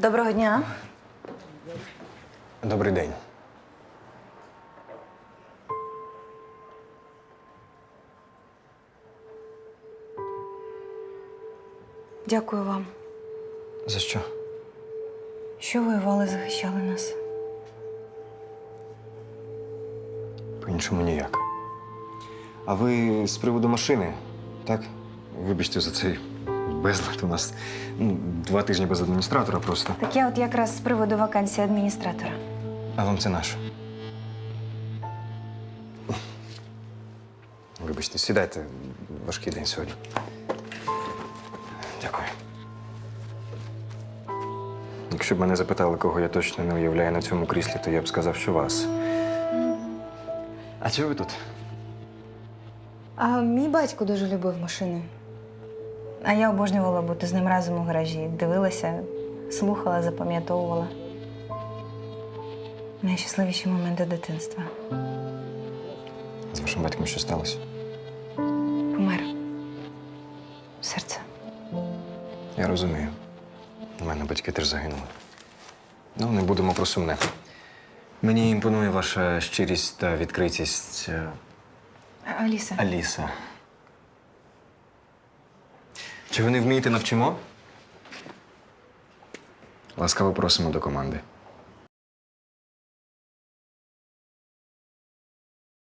Доброго дня. Добрий день. Дякую вам, За що? що воювали, захищали нас. По-іншому ніяк. А ви з приводу машини, так? Вибачте за цей безлад у нас. Ну, два тижні без адміністратора просто. Так я от якраз з приводу вакансії адміністратора. А вам це наше. Вибачте, сідайте. Важкий день сьогодні. Дякую. Якщо б мене запитали, кого я точно не уявляю на цьому кріслі, то я б сказав, що вас. А чого ви тут? А мій батько дуже любив машини. А я обожнювала бути з ним разом у гаражі. Дивилася, слухала, запам'ятовувала. Найщасливіші моменти дитинства. З вашим батьком що сталося? Помер. Серце. Я розумію. У мене батьки теж загинули. Ну, не будемо про сумне. Мені імпонує ваша щирість та відкритість. е, Аліса. Аліса. Чи ви не вмієте навчимо? Ласкаво просимо до команди.